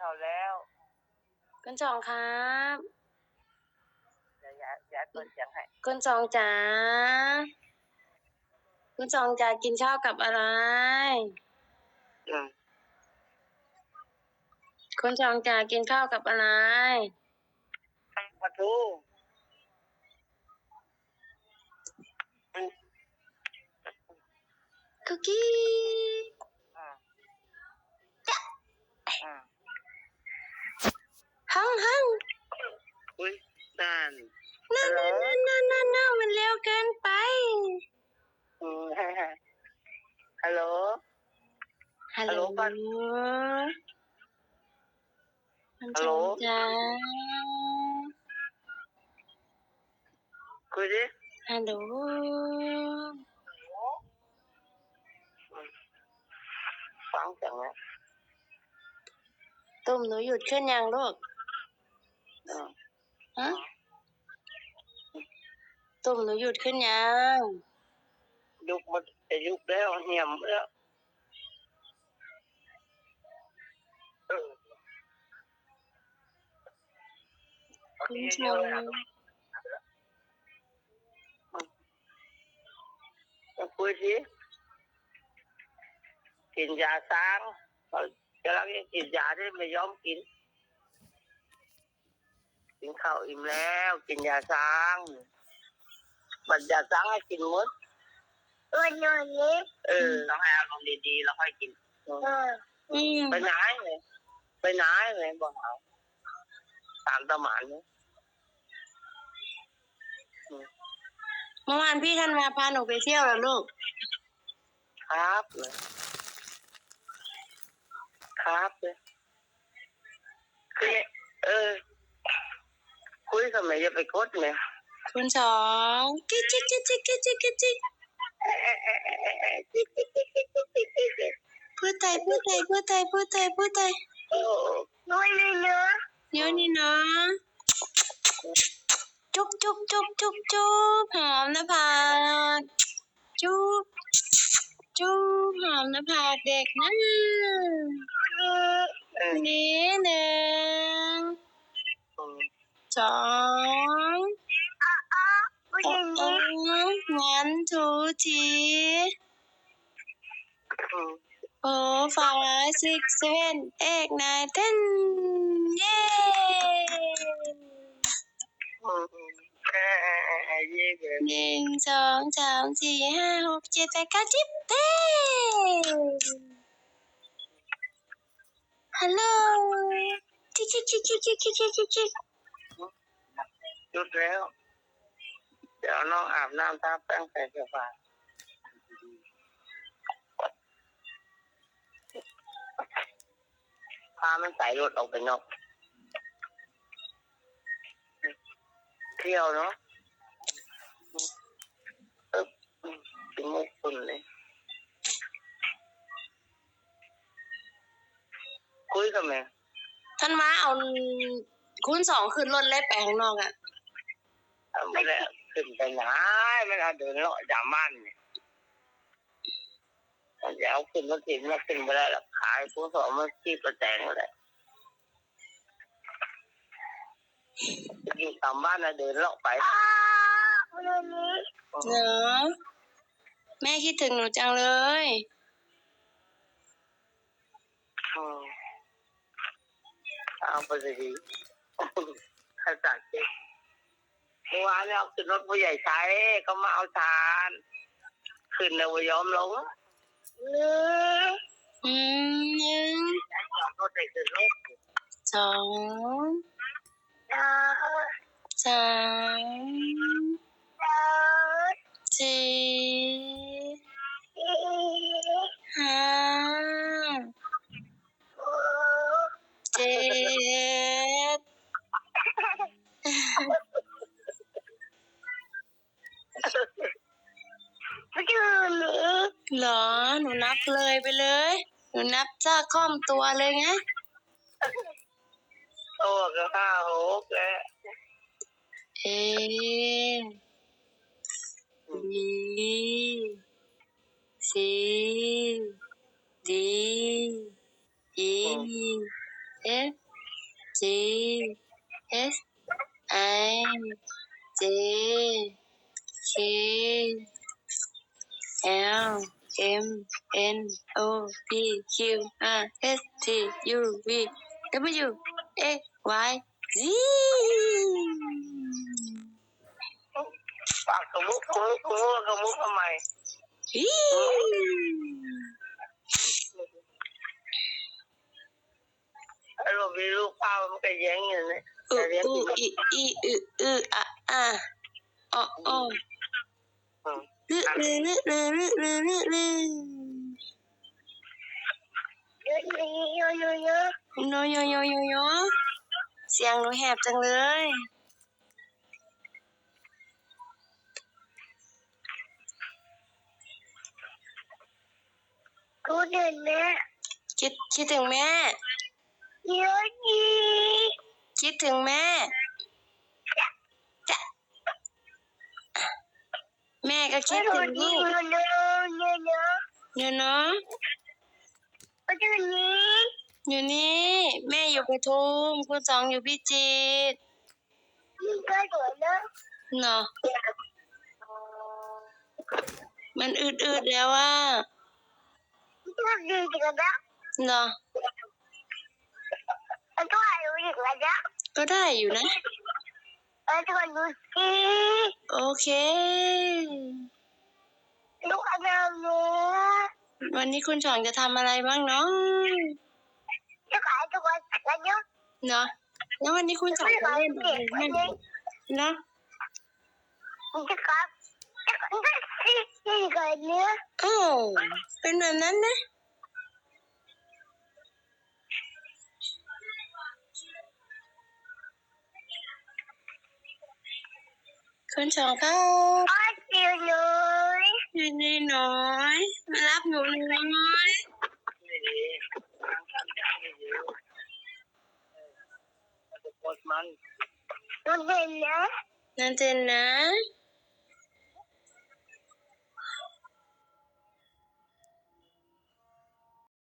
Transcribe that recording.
ข้าวแล้วคุณจองครับเดี๋ยวยายยายเปิดเสียงให้คุณจองจ๋าคุณจองจ๋ากินข้าวกับอะไร อืมคุณจองจ๋ากินข้าวกับอะไร ปลาทูอืมคุกกี้ hello, hello Alo Vân. Vân Alo. Cười đi. Alo. Quảng chẳng ạ. Tôi nói dù chuyên nhàng được. Hả? Tôi nói dù chuyên nhàng. Được mà จะยุบแล้วเหี่ยมแล้วคุณชมคุยสิกินยาสางเขาลังกินยาได้ไม่ยอมกิน กินข้าวอิ่มแล้ว กินยาสางบัดยาสางให้กินมด วันนี้เออต้องให้อารมณ์ดีๆแล้วค่อยกินเอออืมไปไหนเลยไปไหนเลยบอกเอาตามตะหมานเนี่ยเมื่อวานพี่ท่านมาพาหนูไปเที่ยวเหรอลูก ครับเลยครับเลยคือเออ คุยกับแม่อย่าไปกดแม่คุณสองกิ๊กจิ๊กจิ๊กจิ๊กจิ๊กจิ๊กจิ๊กจิ๊กเอ๊ะเอ๊ะเอ๊ะเอ๊ะเอ๊ะจิ๊กจิ๊กจิ๊ก พูดไทยพูดไทยพูดไทยพูดไทยพูดไทยโอ้น้อยเลยเนอะเดี๋ยวนี้นะจุ๊บจุ๊บจุ๊บจุ๊บจุ๊บหอมนะพากจุ๊บจุ๊บหอมนะพากเด็กนะนี้หนึ่งสองวันโอ้ นี้งั้นทูทีอืมโอ้ฟาซิกเซเว่นเอกนายเต้นเย้อืมอืม เดี๋ยวน้องอาบน้ำทาแป้งใส่เสื้อผ้าพามันใส่รถออกไปนอก เที่ยวเนาะปึ๊บกินมุกคุณเลย คุยกับแม่ท่านมาเอาคูณสองขึ้นรถเลยไปข้างนอกอะไม่ได้ ขึ้นไปไหนไม่ได้เดินเลาะจามันเนี่ยมันจะเอาขึ้นมากินมาขึ้นไปได้หรอกขายผู้สอนมาขี้ประแตงเลยอยู่ตามบ้านนะเดินเลาะไปอ้าวันนี้เนอะแม่คิดถึงหนูจังเลยอืมเอาไปสิดีข้าจัดเจ๊ เมื่อวานเนี่ยเอาขึ้นรถผู้ใหญ่ใช้เขามาเอาทานขึ้นแล้วไม่ยอมลงนี่อืมหนึ่งไอ้จอดรถได้ขึ้นรถสองเออสาม เหรอ หนูนับเลยไปเลย หนูนับจากข้อมตัวเลยไงโอ้ก็ห้าหกแล้วเอบีซีดี M N O P Q R S T U V W E Y Z. Bạn cầm bút, cầm bút, cầm bút, cầm bút vào mày. Rồi bị lúc ao một cái dạng như này. U U I I U U A A O O. Ừ. รามีลูกเป้ามันก็แย้งอยู่เนี่ยนุ่ยนุ่ยอะเยอะเยอะเยอะเยโนโยโยโยโยเสียงหนูแหบจังเลยกูเดินแม่คิดคิดถึงแม่เยอะดีคิดถึงแม่ แม่ก็คิดถึงลูกอยู่เนาะอยู่นี้ อยู่นี่ แม่อยู่ปทุมคุณสองอยู่พิจิตรเนาะมันอืดๆแล้วว่าเนาะก็ได้อยู่นะ ก็ได้อยู่นะมันก็ดูสิโอเค ลูกอนาเนื้อวันนี้คุณสองจะทำอะไรบ้างเนาะจะขายตัวแล้วเนาะเนาะแล้ววันนี้คุณสองไม่จะขายเล่นเด็อะไรกบ้างเลยเนาะจะขายจะขายที่กันเนื้อโอ้าวเป็นแบบนั้นนะ คุณสองครับอ้อยจิ๋วน้อยนี่นี่น้อย มารับหนูน้อยมันเห็นนะนันเจนนะ